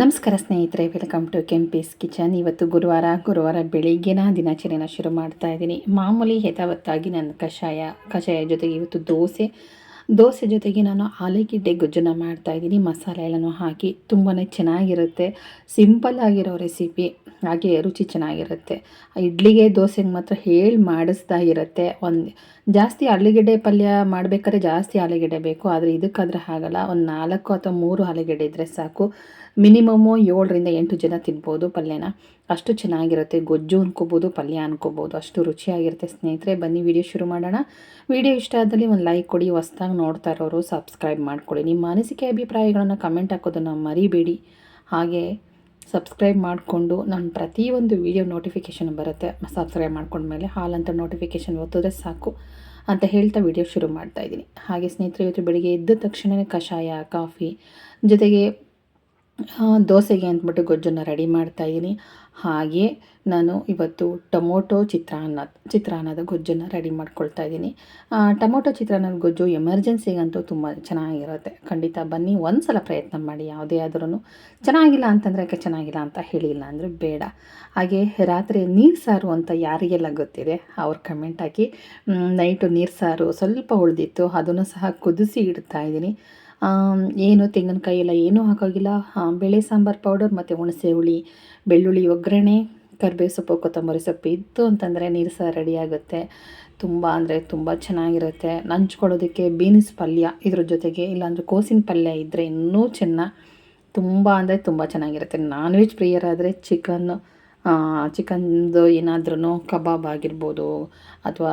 ನಮಸ್ಕಾರ ಸ್ನೇಹಿತರೆ welcome to Kempee's kitchen ಇವತ್ತು ಗುರುವಾರ ಗುರುವಾರ ಬೆಳಿಗ್ಗೆನ ದಿನಾಚರಣೆನ ಶುರು ಮಾಡ್ತಾ ಇದ್ದೀನಿ. ಮಾಮೂಲಿ ಯಥಾವತ್ತಾಗಿ ನನ್ನ ಕಷಾಯ ಕಷಾಯ ಜೊತೆಗೆ ಇವತ್ತು ದೋಸೆ. ದೋಸೆ ಜೊತೆಗೆ ನಾನು ಆಲೂಗೆಡ್ಡೆ ಗೊಜ್ಜನ ಮಾಡ್ತಾ ಇದ್ದೀನಿ. ಮಸಾಲೆ ಎಲ್ಲನೂ ಹಾಕಿ ತುಂಬಾ ಚೆನ್ನಾಗಿರುತ್ತೆ. ಸಿಂಪಲ್ ಆಗಿರೋ ರೆಸಿಪಿ, ಹಾಗೆ ರುಚಿ ಚೆನ್ನಾಗಿರುತ್ತೆ. ಇಡ್ಲಿಗೆ ದೋಸೆಗೆ ಮಾತ್ರ ಹೇಳಿ ಮಾಡಿಸ್ತಾ ಇರುತ್ತೆ. ಒಂದು, ಜಾಸ್ತಿ ಆಲೂಗೆಡ್ಡೆ ಪಲ್ಯ ಮಾಡಬೇಕಾದ್ರೆ ಜಾಸ್ತಿ ಆಲೂಗೆಡ್ಡೆ ಬೇಕು. ಆದರೆ ಇದಕ್ಕಾದ್ರೆ ಆಗಲ್ಲ ಒಂದು ನಾಲ್ಕು ಅಥವಾ ಮೂರು ಆಲೂಗೆಡ್ಡೆ ಇದ್ದರೆ ಸಾಕು. ಮಿನಿಮಮ್ಮು ಏಳರಿಂದ ಎಂಟು ಜನ ತಿನ್ಬೋದು ಪಲ್ಯನ. ಅಷ್ಟು ಚೆನ್ನಾಗಿರುತ್ತೆ. ಗೊಜ್ಜು ಅನ್ಕೋಬೋದು, ಪಲ್ಯ ಅನ್ಕೋಬೋದು. ಅಷ್ಟು ರುಚಿಯಾಗಿರುತ್ತೆ. ಸ್ನೇಹಿತರೆ, ಬನ್ನಿ ವಿಡಿಯೋ ಶುರು ಮಾಡೋಣ. ವಿಡಿಯೋ ಇಷ್ಟ ಆದಲ್ಲಿ ಒಂದು ಲೈಕ್ ಕೊಡಿ. ಹೊಸ್ದಾಗಿ ನೋಡ್ತಾ ಇರೋರು ಸಬ್ಸ್ಕ್ರೈಬ್ ಮಾಡ್ಕೊಳ್ಳಿ. ನಿಮ್ಮ ಅನಿಸಿಕೆ, ಅಭಿಪ್ರಾಯಗಳನ್ನು ಕಮೆಂಟ್ ಹಾಕೋದನ್ನು ಮರಿಬೇಡಿ. ಹಾಗೆ ಸಬ್ಸ್ಕ್ರೈಬ್ ಮಾಡಿಕೊಂಡು ನಾನು ಪ್ರತಿಯೊಂದು ವಿಡಿಯೋ ನೋಟಿಫಿಕೇಷನ್ ಬರುತ್ತೆ. ಸಬ್ಸ್ಕ್ರೈಬ್ ಮಾಡ್ಕೊಂಡ್ಮೇಲೆ ಹಾಲಂತ ನೋಟಿಫಿಕೇಷನ್ ಒತ್ತಿದ್ರೆ ಸಾಕು ಅಂತ ಹೇಳ್ತಾ ವಿಡಿಯೋ ಶುರು ಮಾಡ್ತಾ ಇದ್ದೀನಿ. ಹಾಗೆ ಸ್ನೇಹಿತರೆ, ಇವತ್ತು ಬೆಳಿಗ್ಗೆ ಎದ್ದ ತಕ್ಷಣವೇ ಕಷಾಯ, ಕಾಫಿ, ಜೊತೆಗೆ ದೋಸೆಗೆ ಅಂದ್ಬಿಟ್ಟು ಗೊಜ್ಜನ್ನು ರೆಡಿ ಮಾಡ್ತಾಯಿದ್ದೀನಿ ಹಾಗೆ ನಾನು ಇವತ್ತು ಟೊಮೊಟೊ ಚಿತ್ರಾನ್ನ, ಚಿತ್ರಾನ್ನದ ಗೊಜ್ಜನ್ನು ರೆಡಿ ಮಾಡ್ಕೊಳ್ತಾ ಇದ್ದೀನಿ ಟೊಮೊಟೊ ಚಿತ್ರಾನ್ನದ ಗೊಜ್ಜು ಎಮರ್ಜೆನ್ಸಿಗಂತೂ ತುಂಬ ಚೆನ್ನಾಗಿರುತ್ತೆ. ಖಂಡಿತ ಬನ್ನಿ ಒಂದು ಸಲ ಪ್ರಯತ್ನ ಮಾಡಿ, ಯಾವುದೇ ಆದ್ರೂ ಚೆನ್ನಾಗಿಲ್ಲ ಅಂತಂದರೆ ಯಾಕೆ ಚೆನ್ನಾಗಿಲ್ಲ ಅಂತ ಹೇಳಿಲ್ಲ ಅಂದರೆ ಬೇಡ. ಹಾಗೆ ರಾತ್ರಿ ನೀರು ಸಾರು ಅಂತ ಯಾರಿಗೆಲ್ಲ ಗೊತ್ತಿದೆ, ಅವ್ರು ಕಮೆಂಟ್ ಹಾಕಿ. ನೈಟು ನೀರು ಸಾರು ಸ್ವಲ್ಪ ಉಳಿದಿತ್ತು, ಅದನ್ನು ಸಹ ಕುದಿಸಿ ಇಡ್ತಾ ಇದ್ದೀನಿ ಏನು ತೆಂಗಿನಕಾಯಿ ಎಲ್ಲ ಏನೂ ಹಾಕೋಗಿಲ್ಲ. ಬೇಳೆ ಸಾಂಬಾರು ಪೌಡರ್ ಮತ್ತು ಹುಣಸೆ ಹುಳಿ, ಬೆಳ್ಳುಳ್ಳಿ ಒಗ್ಗರಣೆ, ಕರಿಬೇವು ಸೊಪ್ಪು, ಕೊತ್ತಂಬರಿ ಸೊಪ್ಪು ಇತ್ತು ಅಂತಂದರೆ ನೀರು ಸಹ ರೆಡಿ ಆಗುತ್ತೆ. ತುಂಬ ಅಂದರೆ ತುಂಬ ಚೆನ್ನಾಗಿರುತ್ತೆ. ನಂಚ್ಕೊಳ್ಳೋದಕ್ಕೆ ಬೀನ್ಸ್ ಪಲ್ಯ ಇದ್ರ ಜೊತೆಗೆ, ಇಲ್ಲಾಂದರೆ ಕೋಸಿನ ಪಲ್ಯ ಇದ್ದರೆ ಇನ್ನೂ ಚೆನ್ನ ತುಂಬ ಅಂದರೆ ತುಂಬ ಚೆನ್ನಾಗಿರುತ್ತೆ. ನಾನ್ ವೆಜ್ ಪ್ರಿಯರಾದರೆ ಚಿಕನ್ ಚಿಕನ್ದು ಏನಾದ್ರೂ ಕಬಾಬ್ ಆಗಿರ್ಬೋದು ಅಥವಾ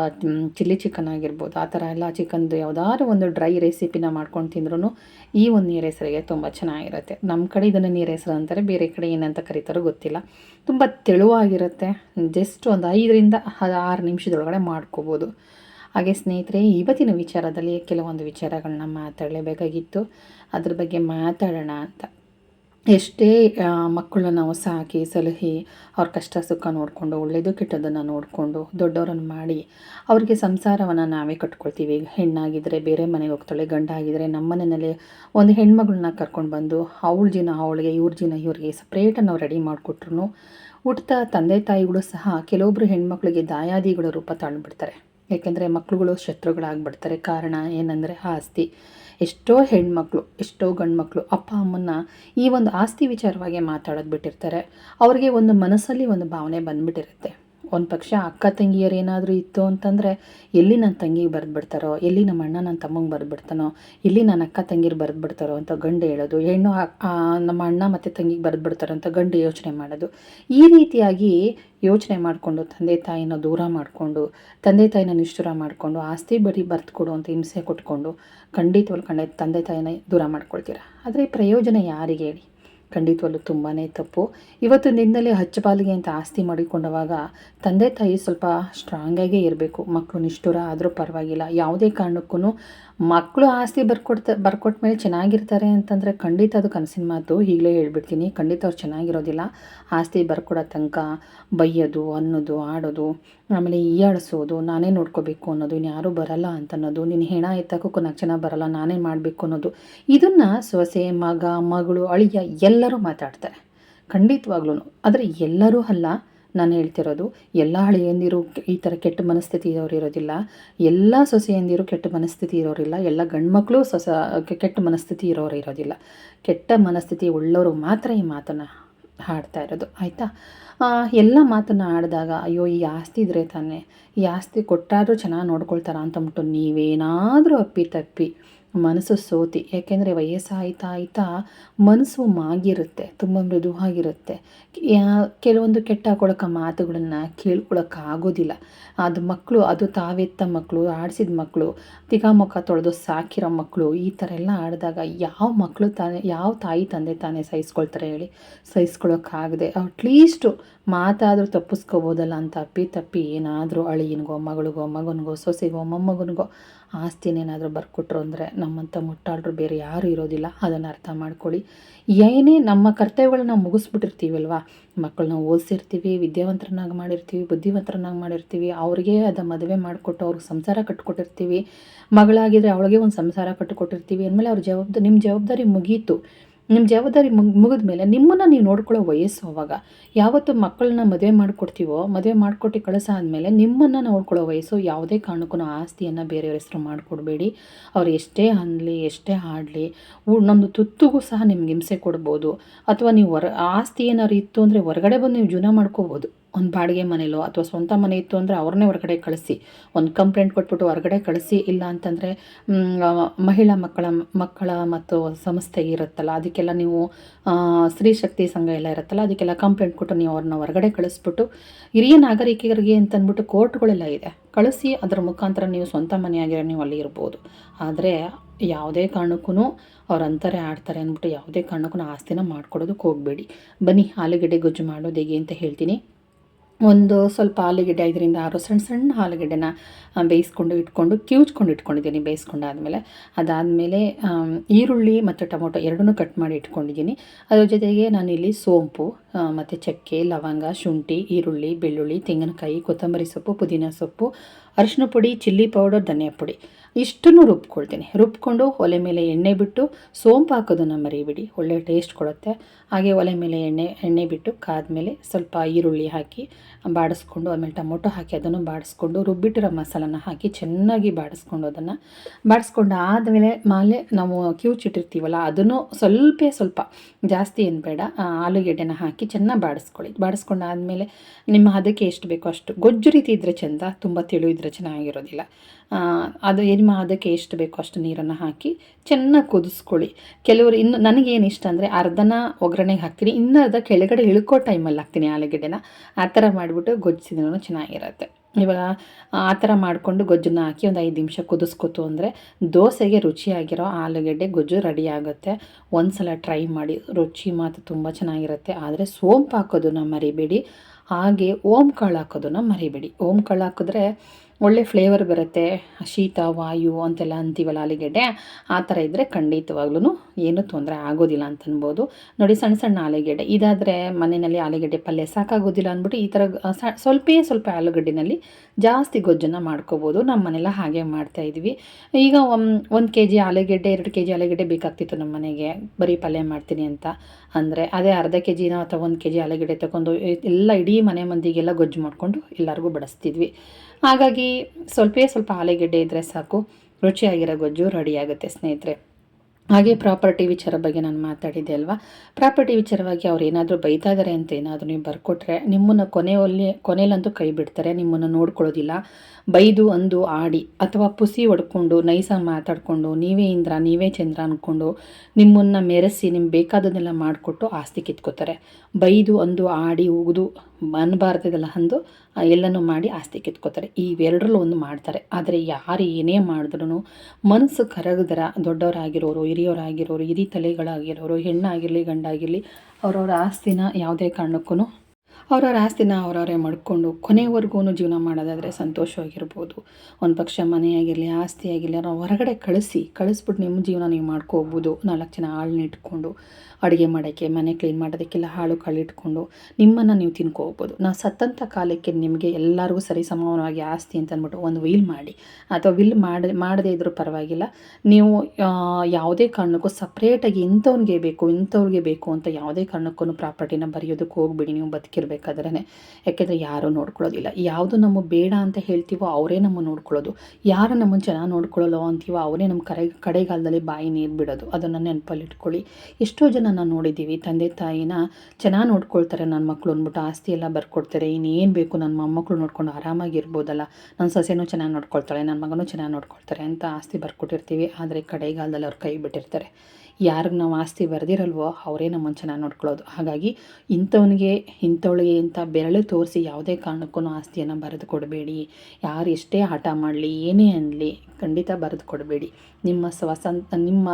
ಚಿಲ್ಲಿ ಚಿಕನ್ ಆಗಿರ್ಬೋದು, ಆ ಥರ ಎಲ್ಲ ಚಿಕನ್ದು ಯಾವುದಾದ್ರು ಒಂದು ಡ್ರೈ ರೆಸಿಪಿನ ಮಾಡ್ಕೊಂಡು ತಿಂದ್ರೂ ಈ ಒಂದು ನೀರು ಹೆಸರಿಗೆ ತುಂಬ ಚೆನ್ನಾಗಿರುತ್ತೆ. ನಮ್ಮ ಕಡೆ ಇದನ್ನು ನೀರು ಹೆಸರು ಅಂತಾರೆ, ಬೇರೆ ಕಡೆ ಏನಂತ ಕರೀತಾರೋ ಗೊತ್ತಿಲ್ಲ. ತುಂಬ ತೆಳುವಾಗಿರುತ್ತೆ. ಜಸ್ಟ್ ಒಂದು ಐದರಿಂದ ಆರು ನಿಮಿಷದೊಳಗಡೆ ಮಾಡ್ಕೋಬೋದು. ಹಾಗೆ ಸ್ನೇಹಿತರೆ, ಇವತ್ತಿನ ವಿಚಾರದಲ್ಲಿ ಕೆಲವೊಂದು ವಿಚಾರಗಳನ್ನ ಮಾತಾಡಲೇಬೇಕಾಗಿತ್ತು. ಅದ್ರ ಬಗ್ಗೆ ಮಾತಾಡೋಣ ಅಂತ. ಎಷ್ಟೇ ಮಕ್ಕಳನ್ನ ನಾವು ಸಾಕಿ ಸಲಹಿ, ಅವ್ರ ಕಷ್ಟ ಸುಖ ನೋಡಿಕೊಂಡು ಒಳ್ಳೆಯದು ಕೆಟ್ಟದನ್ನು ನೋಡಿಕೊಂಡು ದೊಡ್ಡವರನ್ನು ಮಾಡಿ ಅವ್ರಿಗೆ ಸಂಸಾರವನ್ನು ನಾವೇ ಕಟ್ಕೊಳ್ತೀವಿ. ಹೆಣ್ಣಾಗಿದ್ದರೆ ಬೇರೆ ಮನೆಗೆ ಹೋಗ್ತಾಳೆ ಗಂಡ ಆಗಿದ್ದರೆ ನಮ್ಮ ಮನೆಯಲ್ಲಿ ಒಂದು ಹೆಣ್ಮಗಳನ್ನ ಕರ್ಕೊಂಡು ಬಂದು ಅವಳ ಜೀನ ಅವಳಿಗೆ, ಇವ್ರ ಜೀನ ಇವ್ರಿಗೆ ಸಪ್ರೇಟನ್ನು ನಾವು ರೆಡಿ ಮಾಡಿಕೊಟ್ರು ಹುಟ್ತಾ ತಂದೆ ತಾಯಿಗಳು ಸಹ ಕೆಲವೊಬ್ಬರು ಹೆಣ್ಮಕ್ಳಿಗೆ ದಾಯಾದಿಗಳ ರೂಪ ತಾಳ್ಬಿಡ್ತಾರೆ. ಯಾಕೆಂದರೆ ಮಕ್ಕಳುಗಳು ಶತ್ರುಗಳಾಗ್ಬಿಡ್ತಾರೆ. ಕಾರಣ ಏನಂದರೆ ಆಸ್ತಿ. ಎಷ್ಟೋ ಹೆಣ್ಮಕ್ಳು, ಎಷ್ಟೋ ಗಂಡ್ಮಕ್ಳು, ಅಪ್ಪ, ಅಮ್ಮನ್ನ ಈ ಒಂದು ಆಸ್ತಿ ವಿಚಾರವಾಗಿ ಮಾತಾಡೋದು ಬಿಟ್ಟಿರ್ತಾರೆ. ಅವ್ರಿಗೆ ಒಂದು ಮನಸ್ಸಲ್ಲಿ ಒಂದು ಭಾವನೆ ಬಂದುಬಿಟ್ಟಿರುತ್ತೆ. ಒಂದು ಪಕ್ಷ ಅಕ್ಕ ತಂಗಿಯರು ಏನಾದರೂ ಇತ್ತು ಅಂತಂದರೆ, ಎಲ್ಲಿ ನನ್ನ ತಂಗಿಗೆ ಬರೆದ್ಬಿಡ್ತಾರೋ, ಎಲ್ಲಿ ನಮ್ಮ ಅಣ್ಣ ನನ್ನ ತಮ್ಮಂಗೆ ಬರೆದ್ಬಿಡ್ತಾನೋ, ಎಲ್ಲಿ ನನ್ನ ಅಕ್ಕ ತಂಗಿರು ಬರೆದ್ಬಿಡ್ತಾರೋ ಅಂತ ಗಂಡು ಹೇಳೋದು, ಹೆಣ್ಣು ನಮ್ಮ ಅಣ್ಣ ಮತ್ತು ತಂಗಿಗೆ ಬರೆದ್ಬಿಡ್ತಾರೋ ಅಂತ ಗಂಡು ಯೋಚನೆ ಮಾಡೋದು. ಈ ರೀತಿಯಾಗಿ ಯೋಚನೆ ಮಾಡಿಕೊಂಡು, ತಂದೆ ತಾಯಿನ ದೂರ ಮಾಡಿಕೊಂಡು, ತಂದೆ ತಾಯಿನ ನಿಷ್ಠುರ ಮಾಡಿಕೊಂಡು, ಆಸ್ತಿ ಬರಿ ಬರೆದುಕೊಡು ಕೊಡು ಅಂತ ಹಿಂಸೆ ಕೊಟ್ಕೊಂಡು ಖಂಡಿತವಾಗಿ ಖಂಡಿತ ತಂದೆ ತಾಯಿನ ದೂರ ಮಾಡ್ಕೊಳ್ತೀರ? ಆದರೆ ಪ್ರಯೋಜನ ಯಾರಿಗೆ ಹೇಳಿ? ಖಂಡಿತವಲ್ಲೂ ತುಂಬಾ ತಪ್ಪು. ಇವತ್ತು ದಿನದಲ್ಲಿ ಹಚ್ಚಬಾಲಿಗೆ ಅಂತ ಆಸ್ತಿ ಮಾಡಿಕೊಂಡವಾಗ ತಂದೆ ತಾಯಿ ಸ್ವಲ್ಪ ಸ್ಟ್ರಾಂಗಾಗೇ ಇರಬೇಕು. ಮಕ್ಕಳು ನಿಷ್ಠುರ ಆದರೂ ಪರವಾಗಿಲ್ಲ. ಯಾವುದೇ ಕಾರಣಕ್ಕೂ ಮಕ್ಕಳು ಆಸ್ತಿ ಬರ್ಕೊಡ್ತ, ಬರ್ಕೊಟ್ಟ ಮೇಲೆ ಚೆನ್ನಾಗಿರ್ತಾರೆ ಅಂತಂದರೆ ಖಂಡಿತ ಅದು ಕನಸಿನ ಮಾತು. ಈಗಲೇ ಹೇಳ್ಬಿಡ್ತೀನಿ, ಖಂಡಿತ ಅವ್ರು ಚೆನ್ನಾಗಿರೋದಿಲ್ಲ. ಆಸ್ತಿ ಬರ್ಕೊಡೋ ತನಕ ಬೈಯೋದು, ಅನ್ನೋದು, ಆಡೋದು, ಆಮೇಲೆ ಈಯಾಡಿಸೋದು, ನಾನೇ ನೋಡ್ಕೋಬೇಕು ಅನ್ನೋದು ಇನ್ಯಾರು ಯಾರೂ ಬರಲ್ಲ ಅಂತ ಅನ್ನೋದು ನೀನು ಹೆಣ ಎತ್ತಕ್ಕೂ ನಾಲ್ಕು ಚೆನ್ನಾಗಿ ಬರಲ್ಲ, ನಾನೇ ಮಾಡಬೇಕು ಅನ್ನೋದು. ಇದನ್ನು ಸೊಸೆ, ಮಗ, ಮಗಳು, ಅಳಿಯ ಎಲ್ಲರೂ ಮಾತಾಡ್ತಾರೆ. ಖಂಡಿತವಾಗ್ಲೂ ಆದರೆ ಎಲ್ಲರೂ ಅಲ್ಲ ನಾನು ಹೇಳ್ತಿರೋದು, ಎಲ್ಲ ಹಳೆಯಂದಿರು ಈ ಥರ ಕೆಟ್ಟ ಮನಸ್ಥಿತಿ ಇರೋರು ಇರೋದಿಲ್ಲ ಎಲ್ಲ ಸೊಸೆಯಂದಿರು ಕೆಟ್ಟ ಮನಸ್ಥಿತಿ ಇರೋರಿಲ್ಲ. ಎಲ್ಲ ಗಂಡ್ಮಕ್ಳು ಸೊಸ ಕೆಟ್ಟ ಮನಸ್ಥಿತಿ ಇರೋರು ಇರೋದಿಲ್ಲ ಕೆಟ್ಟ ಮನಸ್ಥಿತಿ ಉಳ್ಳವರು ಮಾತ್ರ ಈ ಮಾತನ್ನು ಹಾಡ್ತಾ ಇರೋದು. ಆಯಿತಾ? ಎಲ್ಲ ಮಾತನ್ನು ಆಡಿದಾಗ ಅಯ್ಯೋ, ಈ ಆಸ್ತಿ ಇದ್ರೆ ತಾನೇ? ಈ ಆಸ್ತಿ ಕೊಟ್ಟಾದರೂ ಚೆನ್ನಾಗಿ ನೋಡ್ಕೊಳ್ತಾರ? ಅಂತಂದ್ಬಿಟ್ಟು ನೀವೇನಾದರೂ ಅಪ್ಪಿ ತಪ್ಪಿ ಮನಸ್ಸು ಸೋತಿ. ಯಾಕೆಂದರೆ ವಯಸ್ಸಾಯ್ತಾ ಆಯ್ತಾ ಮನಸ್ಸು ಮಾಗಿರುತ್ತೆ, ತುಂಬ ಮೃದುವಾಗಿರುತ್ತೆ. ಕೆಲವೊಂದು ಕೆಟ್ಟ ಕೊಳಕ ಮಾತುಗಳನ್ನು ಕೇಳ್ಕೊಳಕ್ಕಾಗೋದಿಲ್ಲ ಅದು ಮಕ್ಕಳು, ಅದು ತಾವೆತ್ತ ಮಕ್ಕಳು, ಆಡಿಸಿದ ಮಕ್ಕಳು ತಿಗಾಮುಖ ತೊಳೆದು ಸಾಕಿರೋ ಮಕ್ಕಳು, ಈ ಥರ ಎಲ್ಲ ಆಡಿದಾಗ ಯಾವ ಮಕ್ಕಳು ತಾನೇ, ಯಾವ ತಾಯಿ ತಂದೆ ತಾನೇ ಸಹಿಸ್ಕೊಳ್ತಾರೆ ಹೇಳಿ? ಸಹಿಸ್ಕೊಳ್ಳೋಕ್ಕಾಗದೆ ಅಟ್ಲೀಸ್ಟು ಮಾತಾದರೂ ತಪ್ಪಿಸ್ಕೋಬೋದಲ್ಲ ಅಂತ ಅಪ್ಪಿ ತಪ್ಪಿ ಏನಾದರೂ ಅಳಿಯನಿಗೋ, ಮಗಳಿಗೋ, ಮಗನಿಗೋ, ಸೊಸೆಗೋ, ಮೊಮ್ಮಗನಿಗೋ ಆಸ್ತಿನೇನಾದರೂ ಬರ್ಕೊಟ್ರು ಅಂದರೆ ನಮ್ಮಂಥ ಮುಟ್ಟಾಳರು ಬೇರೆ ಯಾರೂ ಇರೋದಿಲ್ಲ. ಅದನ್ನು ಅರ್ಥ ಮಾಡ್ಕೊಳ್ಳಿ. ಏನೇ ನಮ್ಮ ಕರ್ತವ್ಯಗಳನ್ನ ಮುಗಿಸ್ಬಿಟ್ಟಿರ್ತೀವಲ್ವ? ಮಕ್ಕಳನ್ನ ಓದಿಸಿರ್ತೀವಿ, ವಿದ್ಯಾವಂತರನ್ನಾಗಿ ಮಾಡಿರ್ತೀವಿ, ಬುದ್ಧಿವಂತರನ್ನಾಗಿ ಮಾಡಿರ್ತೀವಿ, ಅವ್ರಿಗೆ ಅದ ಮದುವೆ ಮಾಡಿಕೊಟ್ಟು ಅವ್ರಿಗೆ ಸಂಸಾರ ಕಟ್ಕೊಟ್ಟಿರ್ತೀವಿ ಮಗಳಾಗಿದ್ದರೆ ಅವಳಿಗೆ ಒಂದು ಸಂಸಾರ ಕಟ್ಟಿಕೊಟ್ಟಿರ್ತೀವಿ ಅಂದಮೇಲೆ ಅವ್ರ ಜವಾಬ್ದಾರಿ ನಿಮ್ಮ ಜವಾಬ್ದಾರಿ ಮುಗೀತು. ನಿಮ್ಮ ಜವಾಬ್ದಾರಿ ಮುಗ್, ಮುಗಿದ ಮೇಲೆ ನಿಮ್ಮನ್ನು ನೀವು ನೋಡ್ಕೊಳ್ಳೋ ವಯಸ್ಸು ಅವಾಗ. ಯಾವತ್ತು ಮಕ್ಕಳನ್ನ ಮದುವೆ ಮಾಡಿಕೊಡ್ತೀವೋ, ಮದುವೆ ಮಾಡಿಕೊಟ್ಟು ಕಳಿಸಾದ್ಮೇಲೆ ನಿಮ್ಮನ್ನು ನೋಡ್ಕೊಳ್ಳೋ ವಯಸ್ಸು ಯಾವುದೇ ಕಾರಣಕ್ಕೂ ಆಸ್ತಿಯನ್ನು ಬೇರೆಯವ್ರ ಹೆಸರು ಮಾಡಿಕೊಡ್ಬೇಡಿ. ಅವ್ರು ಎಷ್ಟೇ ಅನ್ನಲಿ ಎಷ್ಟೇ ಆಡಲಿ ನಮ್ಮದು ತುತ್ತಿಗೂ ಸಹ ನಿಮ್ಗೆ ಹಿಂಸೆ ಕೊಡ್ಬೋದು. ಅಥವಾ ನೀವು ಹೊರ ಆಸ್ತಿ ಏನಾದ್ರು ಇತ್ತು ಅಂದರೆ ಹೊರಗಡೆ ಬಂದು ನೀವು ಜೀವನ ಮಾಡ್ಕೋಬೋದು. ಒಂದು ಬಾಡಿಗೆ ಮನೇಲೋ ಅಥವಾ ಸ್ವಂತ ಮನೆ ಇತ್ತು ಅಂದರೆ ಅವ್ರನ್ನೇ ಹೊರಗಡೆ ಕಳಿಸಿ. ಒಂದು ಕಂಪ್ಲೇಂಟ್ ಕೊಟ್ಬಿಟ್ಟು ಹೊರಗಡೆ ಕಳಿಸಿ, ಇಲ್ಲ ಅಂತಂದರೆ ಮಹಿಳಾ ಮಕ್ಕಳ ಮಕ್ಕಳ ಮತ್ತು ಸಂಸ್ಥೆ ಇರುತ್ತಲ್ಲ, ಅದಕ್ಕೆಲ್ಲ ನೀವು ಸ್ತ್ರೀ ಶಕ್ತಿ ಸಂಘ ಎಲ್ಲ ಇರುತ್ತಲ್ಲ, ಅದಕ್ಕೆಲ್ಲ ಕಂಪ್ಲೇಂಟ್ ಕೊಟ್ಟು ನೀವು ಅವ್ರನ್ನ ಹೊರಗಡೆ ಕಳಿಸ್ಬಿಟ್ಟು, ಹಿರಿಯ ನಾಗರಿಕರಿಗೆ ಅಂತಂದ್ಬಿಟ್ಟು ಕೋರ್ಟ್ಗಳೆಲ್ಲ ಇದೆ. ಕಳಿಸಿ, ಅದರ ಮುಖಾಂತರ ನೀವು ಸ್ವಂತ ಮನೆಯಾಗಿರೋ ನೀವು ಅಲ್ಲಿ ಇರ್ಬೋದು. ಆದರೆ, ಯಾವುದೇ ಕಾರಣಕ್ಕೂ ಅವ್ರು ಅಂತಾರೆ, ಆಡ್ತಾರೆ ಅಂದ್ಬಿಟ್ಟು ಯಾವುದೇ ಕಾರಣಕ್ಕೂ ಆಸ್ತಿನ ಮಾಡ್ಕೊಡೋದಕ್ಕೆ ಹೋಗಬೇಡಿ. ಬನ್ನಿ, ಆಲೂಗಡ್ಡೆ ಗೊಜ್ಜು ಮಾಡೋದು ಹೇಗೆ ಅಂತ ಹೇಳ್ತೀನಿ. ಒಂದು ಸ್ವಲ್ಪ ಆಲೂಗೆಡ್ಡೆ ಐದರಿಂದ ಆರು ಸಣ್ಣ ಸಣ್ಣ ಆಲೂಗೆಡ್ಡೆನ ಬೇಯಿಸ್ಕೊಂಡು ಇಟ್ಕೊಂಡು ಕಿವುಚ್ಕೊಂಡು ಇಟ್ಕೊಂಡಿದ್ದೀನಿ ಬೇಯಿಸ್ಕೊಂಡಾದಮೇಲೆ. ಅದಾದಮೇಲೆ ಈರುಳ್ಳಿ ಮತ್ತು ಟೊಮೊಟೊ ಎರಡನ್ನೂ ಕಟ್ ಮಾಡಿ ಇಟ್ಕೊಂಡಿದ್ದೀನಿ. ಅದ್ರ ಜೊತೆಗೆ ನಾನಿಲ್ಲಿ ಸೋಂಪು ಮತ್ತು ಚಕ್ಕೆ, ಲವಂಗ, ಶುಂಠಿ, ಈರುಳ್ಳಿ, ಬೆಳ್ಳುಳ್ಳಿ, ತೆಂಗಿನಕಾಯಿ, ಕೊತ್ತಂಬರಿ ಸೊಪ್ಪು, ಪುದೀನ ಸೊಪ್ಪು, ಅರಿಶಿನ ಪುಡಿ, ಚಿಲ್ಲಿ ಪೌಡರ್, ಧನಿಯಾ ಪುಡಿ. ಇಷ್ಟನ್ನು ರುಬ್ಕೊಳ್ತೀನಿ. ರುಬ್ಕೊಂಡು ಒಲೆ ಮೇಲೆ ಎಣ್ಣೆ ಬಿಟ್ಟು ಸೋಂಪು ಹಾಕೋದನ್ನು ಮರಿಬಿಡಿ. ಒಳ್ಳೆ ಟೇಸ್ಟ್ ಕೊಡುತ್ತೆ. ಹಾಗೆ ಒಲೆ ಮೇಲೆ ಎಣ್ಣೆ ಎಣ್ಣೆ ಬಿಟ್ಟು ಕಾದ್ಮೇಲೆ ಸ್ವಲ್ಪ ಈರುಳ್ಳಿ ಹಾಕಿ ಬಾಡಿಸ್ಕೊಂಡು ಆಮೇಲೆ ಟೊಮೊಟೊ ಹಾಕಿ ಅದನ್ನು ಬಾಡಿಸ್ಕೊಂಡು ರುಬ್ಬಿಟ್ಟಿರೋ ಮಸಾಲನ ಹಾಕಿ ಚೆನ್ನಾಗಿ ಬಾಡಿಸ್ಕೊಂಡು ಅದನ್ನು ಬಾಡಿಸ್ಕೊಂಡು ಆದಮೇಲೆ ಮಾಲೆ ನಾವು ಕಿವುಚಿಟ್ಟಿರ್ತೀವಲ್ಲ ಅದನ್ನು ಸ್ವಲ್ಪ ಸ್ವಲ್ಪ ಜಾಸ್ತಿ ಏನು ಬೇಡ ಆಲೂಗೆಡ್ಡೆನ ಹಾಕಿ ಚೆನ್ನಾಗಿ ಬಾಡಿಸ್ಕೊಳ್ಳಿ. ಬಾಡಿಸ್ಕೊಂಡು ಆದಮೇಲೆ ನಿಮ್ಮ ಅದಕ್ಕೆ ಎಷ್ಟು ಬೇಕೋ ಅಷ್ಟು ಗೊಜ್ಜು ರೀತಿ ಇದ್ದರೆ ಚೆಂದ, ತುಂಬ ತೆಳು ಇದ್ದರೆ ಚೆನ್ನಾಗಿರೋದಿಲ್ಲ. ಅದು ಏನು ಅದಕ್ಕೆ ಎಷ್ಟು ಬೇಕೋ ಅಷ್ಟು ನೀರನ್ನು ಹಾಕಿ ಚೆನ್ನಾಗಿ ಕುದಿಸ್ಕೊಳ್ಳಿ. ಕೆಲವರು ಇನ್ನು ನನಗೇನು ಇಷ್ಟ ಅಂದರೆ ಅರ್ಧನ ಒಗ್ಗರಣೆಗೆ ಹಾಕ್ತೀನಿ. ಇನ್ನು ಅರ್ಧ ಕೆಳಗಡೆ ಇಳ್ಕೋ ಟೈಮಲ್ಲಿ ಹಾಕ್ತೀನಿ ಆಲೂಗೆಡ್ಡೆನ. ಆ ಥರ ಮಾಡಿಬಿಟ್ಟು ಗೊಜ್ಜಿಸಿದ್ರೂ ಚೆನ್ನಾಗಿರುತ್ತೆ. ಇವಾಗ ಆ ಥರ ಮಾಡಿಕೊಂಡು ಗೊಜ್ಜನ್ನ ಹಾಕಿ ಒಂದು ಐದು ನಿಮಿಷ ಕುದಿಸ್ಕೊತು ಅಂದರೆ ದೋಸೆಗೆ ರುಚಿಯಾಗಿರೋ ಆಲೂಗಡ್ಡೆ ಗೊಜ್ಜು ರೆಡಿ ಆಗುತ್ತೆ. ಒಂದು ಸಲ ಟ್ರೈ ಮಾಡಿ, ರುಚಿ ಮಾತ್ರ ತುಂಬ ಚೆನ್ನಾಗಿರುತ್ತೆ. ಆದರೆ ಸೋಂಪು ಹಾಕೋದನ್ನ ಮರಿಬೇಡಿ. ಹಾಗೆ ಓಮ್ ಕಾಳು ಹಾಕೋದನ್ನು ಮರಿಬೇಡಿ. ಓಮ್ ಕಾಳು ಹಾಕಿದ್ರೆ ಒಳ್ಳೆ ಫ್ಲೇವರ್ ಬರುತ್ತೆ. ಶೀತ, ವಾಯು ಅಂತೆಲ್ಲ ಅಂತೀವಲ್ಲ ಆಲೂಗೆಡ್ಡೆ. ಆ ಥರ ಇದ್ದರೆ ಖಂಡಿತವಾಗ್ಲೂ ಏನೂ ತೊಂದರೆ ಆಗೋದಿಲ್ಲ ಅಂತ ಅನ್ಬೋದು. ನೋಡಿ ಸಣ್ಣ ಸಣ್ಣ ಆಲೂಗೆಡ್ಡೆ. ಇದಾದರೆ ಮನೆಯಲ್ಲಿ ಆಲೂಗೆಡ್ಡೆ ಪಲ್ಯ ಸಾಕಾಗೋದಿಲ್ಲ ಅಂದ್ಬಿಟ್ಟು ಈ ಥರ ಸ್ವಲ್ಪ ಸ್ವಲ್ಪ ಆಲೂಗಡ್ಡೆನಲ್ಲಿ ಜಾಸ್ತಿ ಗೊಜ್ಜನ್ನು ಮಾಡ್ಕೋಬೋದು. ನಮ್ಮ ಮನೆಯಲ್ಲ ಹಾಗೆ ಮಾಡ್ತಾಯಿದ್ವಿ ಈಗ ಒಂದು ಕೆ ಜಿ ಆಲೂಗೆಡ್ಡೆ, ಎರಡು ಕೆ ಜಿ ಆಲೂಗೆಡ್ಡೆ ಬೇಕಾಗ್ತಿತ್ತು ನಮ್ಮ ಮನೆಗೆ. ಬರೀ ಪಲ್ಯ ಮಾಡ್ತೀನಿ ಅಂತ. ಅಂದರೆ ಅದೇ ಅರ್ಧ ಕೆ ಜಿನೋ ಅಥವಾ ಒಂದು ಕೆ ಜಿ ಆಲೂಗೆಡ್ಡೆ ತೊಗೊಂಡು, ಎಲ್ಲ ಇಡೀ ಮನೆ ಮಂದಿಗೆಲ್ಲ ಗೊಜ್ಜು ಮಾಡಿಕೊಂಡು ಎಲ್ಲರಿಗೂ ಬಡಿಸ್ತಿದ್ವಿ. ಹಾಗಾಗಿ ಸ್ವಲ್ಪೇ ಸ್ವಲ್ಪ ಆಲೂಗೆಡ್ಡೆ ಇದ್ದರೆ ಸಾಕು. ರುಚಿಯಾಗಿರೋ ಗೊಜ್ಜು, ರೆಡಿಯಾಗುತ್ತೆ ಸ್ನೇಹಿತರೆ. ಹಾಗೆ ಪ್ರಾಪರ್ಟಿ ವಿಚಾರ ಬಗ್ಗೆ ನಾನು ಮಾತಾಡಿದ್ದೆ ಅಲ್ವಾ? ಪ್ರಾಪರ್ಟಿ ವಿಚಾರವಾಗಿ ಅವ್ರು ಏನಾದರೂ ಬೈತಾ ಅಂತ ಏನಾದರೂ ನೀವು ಬರ್ಕೊಟ್ರೆ ನಿಮ್ಮನ್ನು ಕೊನೆಯಲ್ಲಿ ಕೊನೆಯಲ್ಲಂತೂ ಕೈ ಬಿಡ್ತಾರೆ, ನಿಮ್ಮನ್ನು ನೋಡ್ಕೊಳ್ಳೋದಿಲ್ಲ. ಬೈದು, ಅಂದು, ಆಡಿ ಅಥವಾ ಪುಸಿ ಹೊಡ್ಕೊಂಡು, ನೈಸ ಮಾತಾಡಿಕೊಂಡು, ನೀವೇ ಇಂದ್ರ, ನೀವೇ ಚಂದ್ರ ಅಂದ್ಕೊಂಡು ನಿಮ್ಮನ್ನು ಮೆರೆಸಿ ನಿಮ್ಗೆ ಬೇಕಾದನ್ನೆಲ್ಲ ಮಾಡಿಕೊಟ್ಟು ಆಸ್ತಿ ಕಿತ್ಕೋತಾರೆ. ಬೈದು, ಅಂದು, ಆಡಿ, ಉಗಿದು ಅನ್ಬಾರ್ದದೆಲ್ಲ ಅಂದು ಎಲ್ಲನೂ ಮಾಡಿ ಆಸ್ತಿ ಕಿತ್ಕೋತಾರೆ. ಇವೆರಡರಲ್ಲೂ ಒಂದು ಮಾಡ್ತಾರೆ. ಆದರೆ ಯಾರು ಏನೇ ಮಾಡಿದ್ರು ಮನಸ್ಸು ಕರಗದರ ದೊಡ್ಡವರಾಗಿರೋರು ಹಿರಿಯವರಾಗಿರೋರು ಹಿರಿ ತಲೆಗಳಾಗಿರೋರು ಹೆಣ್ಣಾಗಿರಲಿ ಗಂಡಾಗಿರಲಿ, ಅವ್ರವ್ರ ಆಸ್ತಿನ ಯಾವುದೇ ಕಾರಣಕ್ಕೂ ಅವ್ರವ್ರ ಆಸ್ತಿನ ಅವ್ರವರೇ ಮಾಡಿಕೊಂಡು ಕೊನೆವರೆಗೂ ಜೀವನ ಮಾಡೋದಾದರೆ ಸಂತೋಷವಾಗಿರ್ಬೋದು. ಒಂದು ಪಕ್ಷ ಮನೆಯಾಗಿರಲಿ ಆಸ್ತಿ ಆಗಿರಲಿ ನಾವು ಹೊರಗಡೆ ಕಳಿಸಿ, ಕಳಿಸ್ಬಿಟ್ಟು ನಿಮ್ಮ ಜೀವನ ನೀವು ಮಾಡ್ಕೋಬೋದು. ನಾಲ್ಕು ಜನ ಹಾಳನ್ನ ಇಟ್ಕೊಂಡು, ಅಡುಗೆ ಮಾಡೋಕ್ಕೆ, ಮನೆ ಕ್ಲೀನ್ ಮಾಡೋದಕ್ಕೆಲ್ಲ ಹಾಳು ಕಳ್ಳಿಟ್ಕೊಂಡು ನಿಮ್ಮನ್ನು ನೀವು ತಿನ್ಕೋಬೋದು. ನಾವು ಸತ್ತಂಥ ಕಾಲಕ್ಕೆ ನಿಮಗೆ ಎಲ್ಲರಿಗೂ ಸರಿ ಸಮಾನವಾಗಿ ಆಸ್ತಿ ಅಂತ ಅಂದ್ಬಿಟ್ಟು ಒಂದು ವಿಲ್ ಮಾಡಿ. ಅಥವಾ ವಿಲ್ ಮಾಡಿ, ಮಾಡದೇ ಇದ್ರೂ ಪರವಾಗಿಲ್ಲ. ನೀವು ಯಾವುದೇ ಕಾರಣಕ್ಕೂ ಸಪ್ರೇಟಾಗಿ ಇಂಥವ್ನಿಗೆ ಬೇಕು, ಇಂಥವ್ರಿಗೆ ಬೇಕು ಅಂತ ಯಾವುದೇ ಕಾರಣಕ್ಕೂ ಪ್ರಾಪರ್ಟಿನ ಬರೆಯೋದಕ್ಕೆ ಹೋಗ್ಬಿಡಿ. ನೀವು ಬದುಕಿರ್ಬೇಕಾದ್ರೆ ಯಾಕೆಂದರೆ ಯಾರೂ ನೋಡ್ಕೊಳ್ಳೋದಿಲ್ಲ. ಯಾವುದು ನಮ್ಮ ಬೇಡ ಅಂತ ಹೇಳ್ತೀವೋ ಅವರೇ ನಮ್ಮ ನೋಡ್ಕೊಳ್ಳೋದು. ಯಾರು ನಮ್ಮನ್ನು ಚೆನ್ನಾಗಿ ನೋಡ್ಕೊಳ್ಳೋ ಅಂತೀವೋ ಅವರೇ ನಮ್ಮ ಕರೆ, ಕಡೆಗಾಲದಲ್ಲಿ ಬಾಯಿ ನೀರು ಬಿಡೋದು. ಅದನ್ನು ನೆನಪಲ್ಲಿಟ್ಕೊಳ್ಳಿ. ಎಷ್ಟೋ ಜನ ನಾವು ನೋಡಿದ್ದೀವಿ ತಂದೆ, ತಾಯಿನ ಚೆನ್ನಾಗಿ ನೋಡ್ಕೊಳ್ತಾರೆ ನನ್ನ ಮಕ್ಕಳು ಅಂದ್ಬಿಟ್ಟು ಆಸ್ತಿ ಎಲ್ಲ ಬರ್ಕೊಡ್ತಾರೆ. ಇನ್ನೇನು ಬೇಕು ನನ್ನ ಮೊಮ್ಮಕ್ಕಳು ನೋಡ್ಕೊಂಡು ಆರಾಮಾಗಿರ್ಬೋದಲ್ಲ. ನನ್ನ ಸೊಸೆನೂ ಚೆನ್ನಾಗಿ ನೋಡ್ಕೊಳ್ತಾಳೆ ನನ್ನ ಮಗನೂ ಚೆನ್ನಾಗಿ ನೋಡ್ಕೊಳ್ತಾರೆ ಅಂತ ಆಸ್ತಿ ಬರ್ಕೊಟ್ಟಿರ್ತೀವಿ. ಆದರೆ ಕಡೆಗಾಲದಲ್ಲಿ ಅವ್ರು ಕೈ ಬಿಟ್ಟಿರ್ತಾರೆ. ಯಾರಿಗೆ ನಾವು ಆಸ್ತಿ ಬರೆದಿರಲ್ವೋ ಅವರೇ ನಮ್ಮನ್ನು ಚೆನ್ನಾಗಿ ನೋಡ್ಕೊಳ್ಳೋದು. ಹಾಗಾಗಿ ಇಂಥವನಿಗೆ, ಇಂಥವಳಿಗೆ ಇಂಥ ಬೆರಳು ತೋರಿಸಿ ಯಾವುದೇ ಕಾರಣಕ್ಕೂ ಆಸ್ತಿಯನ್ನು ಬರೆದು ಕೊಡಬೇಡಿ. ಯಾರು ಎಷ್ಟೇ ಹಠ ಮಾಡಲಿ, ಏನೇ ಅನ್ನಲಿ ಖಂಡಿತ ಬರೆದು ಕೊಡಬೇಡಿ. ನಿಮ್ಮ ಸ್ವಸಂತ ನಿಮ್ಮ